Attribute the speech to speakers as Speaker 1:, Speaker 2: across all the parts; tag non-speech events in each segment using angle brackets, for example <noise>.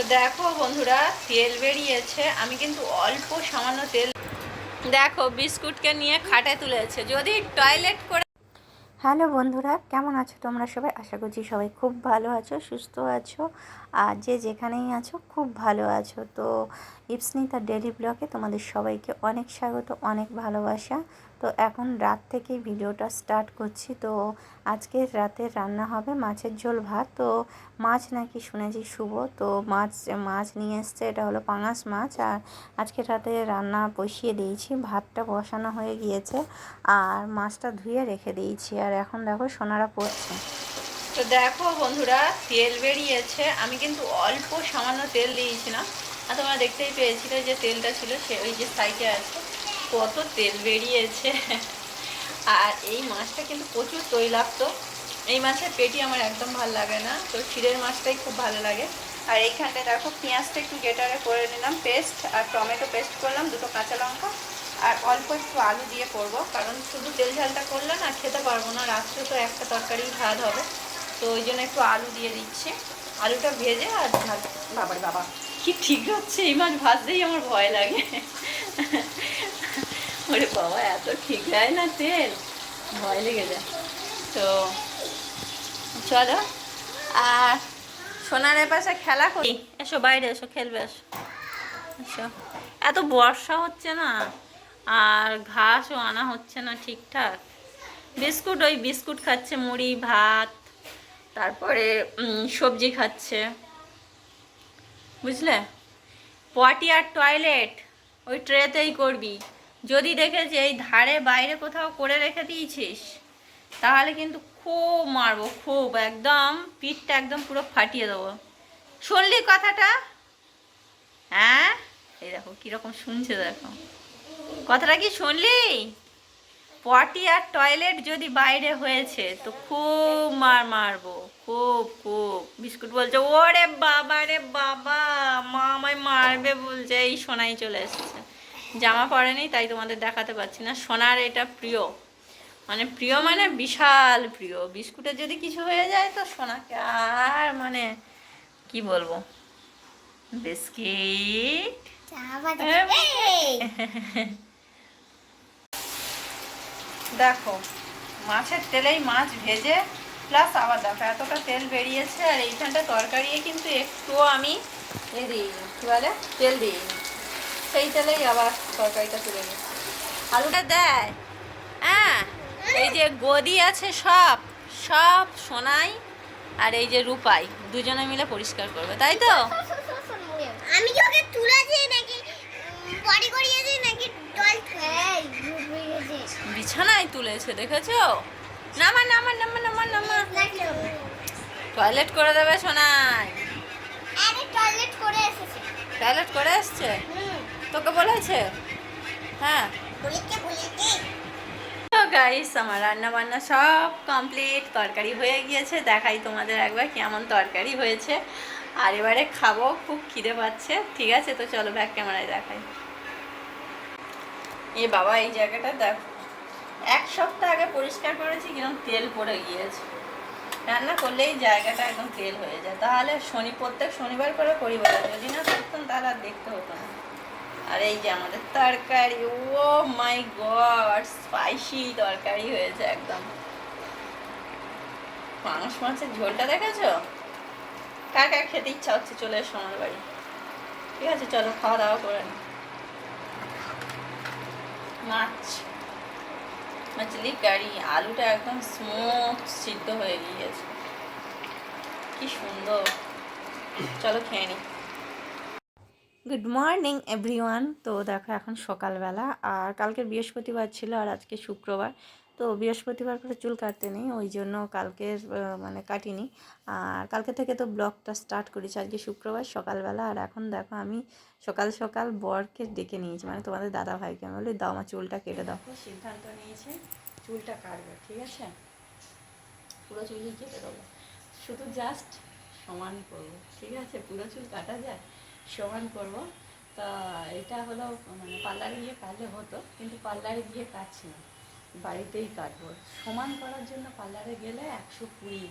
Speaker 1: তো দেখো বন্ধুরা, তেল বেরিয়েছে। আমি কিন্তু অল্প সামান্য তেল দেখো, বিস্কুটকে নিয়ে খাটে তুলেছে। যদি টয়লেট করে
Speaker 2: হ্যালো বন্ধুরা, কেমন আছো তোমরা সবাই? আশা করছি সবাই খুব ভালো আছো, সুস্থ আছো। আর যে যেখানেই আছো, খুব ভালো আছো। তো ইপসনিতা ডেলি ব্লগে তোমাদের সবাইকে অনেক স্বাগত, অনেক ভালোবাসা। তো এখন রাত থেকেই ভিডিওটা স্টার্ট করছি। তো আজকে রাতে রান্না হবে মাছের ঝোল ভাত। তো মাছ নাকি শুনেছি শুভ। তো মাছ মাছ নিয়ে এসছে, এটা হলো পাঙাশ মাছ। আর আজকে রাতে রান্না বসিয়ে দিয়েছি, ভাতটা বসানো হয়ে গিয়েছে আর মাছটা ধুয়ে রেখে দিয়েছি। আর এখন দেখো সোনারা পড়ছে।
Speaker 1: তো দেখো বন্ধুরা, তেল বেরিয়েছে। আমি কিন্তু অল্প সামান্য তেল দিয়েছিলাম। আর তোমরা দেখতেই পেয়েছিলে যে তেলটা ছিল সে ওই যে সাইডে আছে। কত তেল বেরিয়েছে। আর এই মাছটা কিন্তু প্রচুর তৈলাক্ত। এই মাছের পেটি আমার একদম ভালো লাগে না, তো ক্ষীরের মাছটাই খুব ভালো লাগে। আর এইখানটা দেখো, পেঁয়াজটা একটু গেটারে করে নিলাম, পেস্ট আর টমেটো পেস্ট করলাম, দুটো কাঁচা লঙ্কা। আর অল্প একটু আলু দিয়ে করব, কারণ শুধু তেল ঝালটা করলে না খেতে পারব না, রাত্রে তো একটা তরকারি ভাত হবে। তো ওই জন্য একটু আলু দিয়ে দিচ্ছি। আলুটা ভেজে আর ঝাল বাবার বাবা, কি ঠিক হচ্ছে? এই মাছ ভাজতেই আমার ভয় লাগে। ওরে বাবা, এত ঠিক দেয় না তেল? ভয় লেগে যায়। তো চলো, আর সোনার পাশে খেলা করি এসো বাইরে, এসো, খেলবে, এসো। এসো। এত বর্ষা হচ্ছে না? আর ঘাসও আনা হচ্ছে না ঠিকঠাক? বিস্কুট, ওই বিস্কুট খাচ্ছে, মুড়ি, ভাত, তারপরে সবজি খাচ্ছে। বুঝলে? পটি আর টয়লেট, ওই ট্রেতেই করবি। যদি দেখে যে এই ধারে বাইরে কোথাও করে রেখে দিয়েছিস, তাহলে কিন্তু খুব মারবো, খুব একদম পিঠটা একদম পুরো ফাটিয়ে দেবো। শুনলি কথাটা? হ্যাঁ? এই দেখো কীরকম শুনছে দেখো। কথাটা কি শুনলি? পটি আর টয়লেট যদি বাইরে হয়েছে, তো খুব মার মারবো, খুব খুব। বিস্কুট বলছে, ওরে বাবা রে বাবা, মা আমায় মারবে বলছে। এই সোনাই চলে এসেছে। জামা পরেনি তাই তোমাদের দেখাতে পারছি না। সোনার এটা প্রিয়। মানে প্রিয় মানে বিশাল প্রিয়। বিস্কুটের যদি কিছু হয়ে যায় তো সোনাকে আর মানে কি বলব? বিস্কিট। দেখো মাছের তেলেই মাছ ভেজে প্লাস আবার দেখো এতটা তেল বেরিয়েছে আর এইখানটা তরকারি কিন্তু একটুও আমি এ দিইনি। কী বলে? তেল দিইনি। সেই তেলেই আবার তরকারিটা তুলে নিই। আলুটা দেয়। হ্যাঁ এই যে গদি আছে সব সব সোনাই আর এই যে রূপাই দুজনে মিলে পরিষ্কার করবে তাই তো?
Speaker 3: আমি কি ওকে তুলেছি নাকি বডি করিয়েছি নাকি? ভূত
Speaker 1: বিছানায় তুলেছে দেখেছ? নামা নামা নামা নামা নামা। টয়লেট করে দেবে সোনাই।
Speaker 3: টয়লেট করে এসেছে।
Speaker 1: টয়লেট করে এসছে? তোকে বলেছে? হ্যাঁ। গাইস আমার রান্না বান্না সব কমপ্লিট তরকারি হয়ে গিয়েছে। দেখাই তোমাদের একবার কেমন তরকারি হয়েছে। আর এবারে খাব খুব খিদে পাচ্ছে। ঠিক আছে তো চলো ব্যাক ক্যামেরায় দেখাই। এ বাবা এই জায়গাটা দেখো। এক সপ্তাহ আগে পরিষ্কার করেছি কীরকম তেল পড়ে গিয়েছে। রান্না করলে এই জায়গাটা একদম তেল হয়ে যায়। তাহলে শনি প্রত্যেক শনিবার করে করি বলে। যদি না করতাম তাহলে আর দেখতে হতো না। আর এই যে আমাদের তরকারি, ও মাই গড স্পাইসি তরকারি হয়েছে একদম। পাঙাশ মাছের ঝোলটা দেখেছ? কার কার খেতে ইচ্ছা হচ্ছে চলে এসো আমার বাড়ি। ঠিক আছে, চলো খাওয়া দাওয়া করে মাছ। মাছলি কারি, আলুটা একদম স্মুথ সিদ্ধ হয়ে গিয়েছে। কি সুন্দর। চলো খেয়ে নিই
Speaker 2: গুড মর্নিং এভরিওয়ান তো দেখো, এখন সকালবেলা আর কালকে বৃহস্পতিবার ছিল আর আজকে শুক্রবার। তো বৃহস্পতিবার করে চুল কাটতে নেই, ওই জন্য কালকে মানে কাটিনি। আর কালকে থেকে তো ব্লগটা স্টার্ট করেছি আজকে শুক্রবার সকালবেলা। আর এখন দেখো, আমি সকাল সকাল বরকে ডেকে নিয়েছি মানে তোমাদের দাদা ভাইকে। আমি বলি, দাও আমার চুলটা কেটে দাও।
Speaker 1: সিদ্ধান্ত নিয়েছি, চুলটা কাটবে, ঠিক আছে? পুরো চুলই কেটে দেবো। শুধু জাস্ট সমান করব, ঠিক আছে? পুরো চুল কাটা যায়? সমান করব। তা এটা হলো মানে পার্লারে গিয়ে কাটলে হতো, কিন্তু পার্লারে গিয়ে কাটছি না। বাড়িতেই কাটবো। সমান করার জন্য পার্লারে গেলে একশো কুড়ি।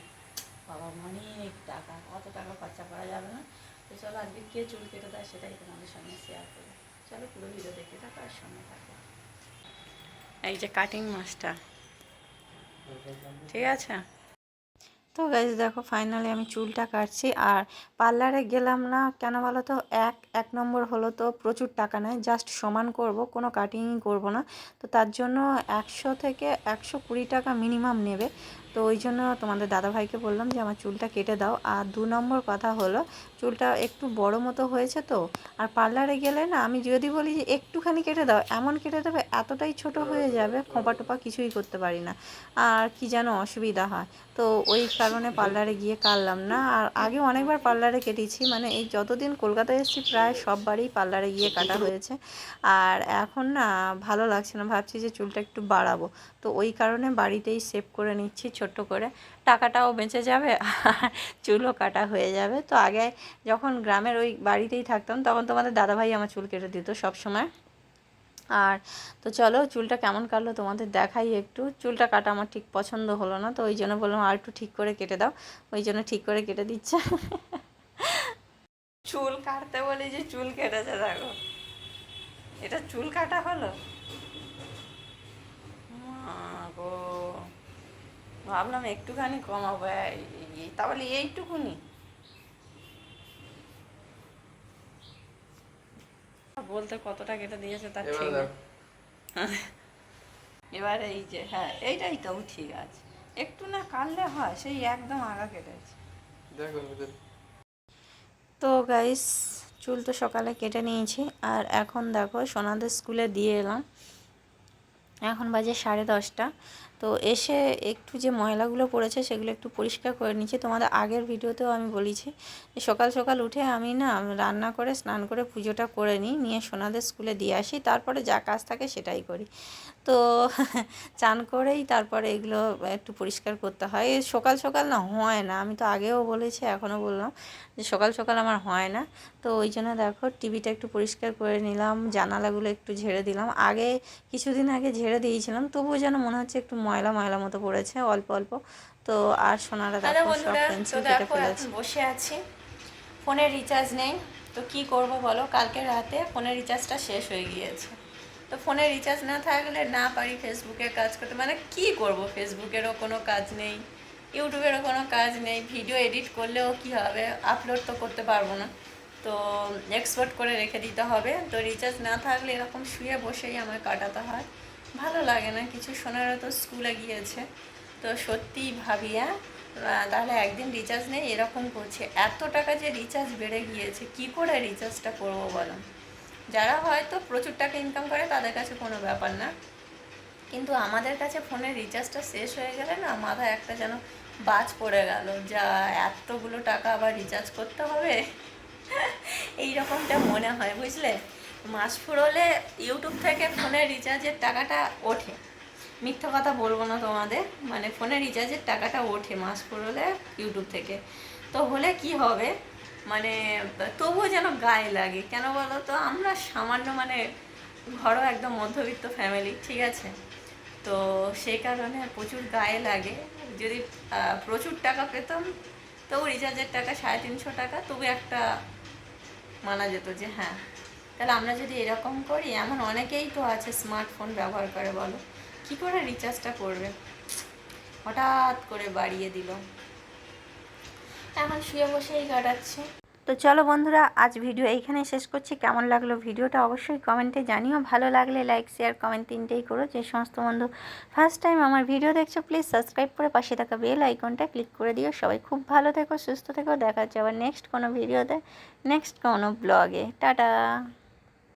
Speaker 1: বাবা, অনেক টাকা। অত টাকা খরচা করা যাবে না। তো চলো আজকে কে চুল কেটে দেয় সেটাই তোমাদের সঙ্গে শেয়ার করি। চলো পুরো ভিডিও দেখতে থাকো আর সঙ্গে থাকো। এই যে কাটিং মাছটা ঠিক আছে?
Speaker 2: তো গাইজ দেখো ফাইনালি আমি চুলটা কাটছি। আর পার্লারে গেলাম না, কেন বলো তো? এক এক নম্বর হলো তো প্রচুর টাকা নেয় জাস্ট সমান করব, কোনো কাটিংই করব না। তো তার জন্য একশো থেকে একশো কুড়ি টাকা মিনিমাম নেবে। তো ওই জন্য তোমাদের দাদাভাইকে বললাম যে, আমার চুলটা কেটে দাও। আর দু নম্বর কথা হলো, চুলটা একটু বড় মতো হয়েছে তো, আর পার্লারে গেলে না, আমি যদি বলি যে, একটুখানি কেটে দাও। এমন কেটে দেবে, এতটাই ছোট হয়ে যাবে খোঁপা টোপা কিছুই করতে পারি না। আর কি যেন অসুবিধা হয়। তো ওই কারণে পার্লারে গিয়ে কাটলাম না। আর আগে অনেকবার পার্লারে কেটেছি মানে এই যতদিন কলকাতায় এসেছি, প্রায় সববারই পার্লারে গিয়ে কাটা হয়েছে। আর এখন না, ভালো লাগছে না, ভাবছি যে, চুলটা একটু বাড়াবো। তো ওই কারণে বাড়িতেই সেভ করে নিচ্ছি। ছোট্ট করে, টাকাটাও বেঁচে যাবে আর চুলও কাটা হয়ে যাবে। তো আগে যখন গ্রামের ওই বাড়িতেই থাকতাম, তখন তোমাদের দাদাভাই আমার চুল কেটে দিত সব সময় আর তো চলো, চুলটা কেমন কাটলো তোমাদের দেখাই একটু। চুলটা কাটা আমার ঠিক পছন্দ হলো না, তো ওই জন্য বললাম আর একটু ঠিক করে কেটে দাও। ওই জন্য ঠিক করে কেটে দিচ্ছে।
Speaker 1: চুল কাটতে বলি যে চুল কেটেছে, দেখো। এটা চুল কাটা হলো মা গো ভাবলাম একটুখানি কমাবো তাহলে এইটুকুনি। বলতে কতটা কেটে দিয়েছে তার ঠিক। <laughs> এবার এই যে হ্যাঁ এইটাই তো ঠিক আছে। একটু না কাটলে হয় সেই একদম আগা কেটেছে
Speaker 2: তো গাইস চুল তো সকালে কেটে নিয়েছি আর এখন দেখো সোনাদের স্কুলে দিয়ে এলাম। এখন বাজে সাড়ে দশটা। তো এসে একটু যে ময়লাগুলো পড়েছে সেগুলো একটু পরিষ্কার করে নিচ্ছি তোমাদের আগের ভিডিওতেও আমি বলেছি যে সকাল সকাল উঠে আমি না রান্না করে, স্নান করে, পুজোটা করে নিই, নিয়ে সোনাদের স্কুলে দিয়ে আসি, তারপরে যা কাজ থাকে সেটাই করি। তো <laughs> চান করেই তারপরে এগুলো একটু পরিষ্কার করতে হয়। সকাল সকাল না হয় না, আমি তো আগেও বলেছি, এখনও বললাম যে সকাল সকাল আমার হয় না। তো ওই জন্য দেখো টিভিটা একটু পরিষ্কার করে নিলাম, জানালাগুলো একটু ঝেড়ে দিলাম। আগে কিছুদিন আগে ঝেড়ে দিয়েছিলাম, তবুও যেন মনে হচ্ছে একটু ময়লা ময়লা মতো পড়েছে অল্প অল্প। তো আর সোনারা দেখো সব
Speaker 1: বন্ধুরা তো
Speaker 2: পেন্সিল কেটে
Speaker 1: দেখো
Speaker 2: ফেলেছে।
Speaker 1: বসে আছি। ফোনের রিচার্জ নেই। তো কি করব বলো? কালকে রাতে ফোনের রিচার্জটা শেষ হয়ে গিয়েছে। তো ফোনে রিচার্জ না থাকলে না পারি ফেসবুকে কাজ করতে। মানে কি করব? ফেসবুকেরও কোনো কাজ নেই ইউটিউবেরও কোনো কাজ নেই। ভিডিও এডিট করলেও কি হবে? আপলোড তো করতে পারব না। তো এক্সপোর্ট করে রেখে দিতে হবে। তো রিচার্জ না থাকলে এরকম শুয়ে বসেই আমার কাটাতে হয়। ভালো লাগে না, কিছু সোনারা তো স্কুলে গিয়েছে। তো সত্যিই ভাবি হ্যাঁ? তাহলে একদিন রিচার্জ নেই, এরকম করছে। এত টাকা যে রিচার্জ বেড়ে গিয়েছে, কি করে রিচার্জটা করব বলো? যারা হয়তো প্রচুর টাকা ইনকাম করে, তাদের কাছে কোনো ব্যাপার না। কিন্তু আমাদের কাছে ফোনের রিচার্জটা শেষ হয়ে গেলে না মাথায় একটা যেন বাজ পড়ে গেল। যা, এতগুলো টাকা আবার রিচার্জ করতে হবে? <laughs> এই রকমটা মনে হয়, বুঝলে? মাস ফুরোলে ইউটিউব থেকে ফোনের রিচার্জের টাকাটা ওঠে। মিথ্যা কথা বলব না তোমাদের মানে ফোনের রিচার্জের টাকাটা ওঠে মাস ফুরোলে ইউটিউব থেকে। তো হলে কি হবে? মানে তবুও যেন গায়ে লাগে, কেন বলো তো? আমরা সামান্য মানে ঘরও একদম মধ্যবিত্ত ফ্যামিলি ঠিক আছে? তো সেই কারণে প্রচুর গায়ে লাগে। যদি প্রচুর টাকা পেতাম, তবু রিচার্জের টাকা সাড়ে তিনশো টাকা, তবু একটা মানা যেত যে হ্যাঁ। তাহলে আমরা যদি এরকম করি, এমন অনেকেই তো আছে স্মার্টফোন ব্যবহার করে, বলো। কি করে রিচার্জটা করবে? হঠাৎ করে বাড়িয়ে দিল। এখন শুয়ে বসেই কাটাচ্ছে।
Speaker 2: তো চলো বন্ধুরা, আজ ভিডিও এইখানে শেষ করছি। কেমন লাগল ভিডিওটা অবশ্যই কমেন্টে জানিও। ভালো লাগলে লাইক শেয়ার কমেন্ট তিনটেই করো। যে সমস্ত বন্ধু ফার্স্ট টাইম আমার ভিডিও দেখছ প্লিজ সাবস্ক্রাইব করে পাশে থাকা বেল আইকনটা ক্লিক করে দিও। সবাই খুব ভালো থেকো, সুস্থ থেকো। দেখা হচ্ছে আবার নেক্সট কোনো ভিডিওতে নেক্সট কোনো ব্লগে টাটা!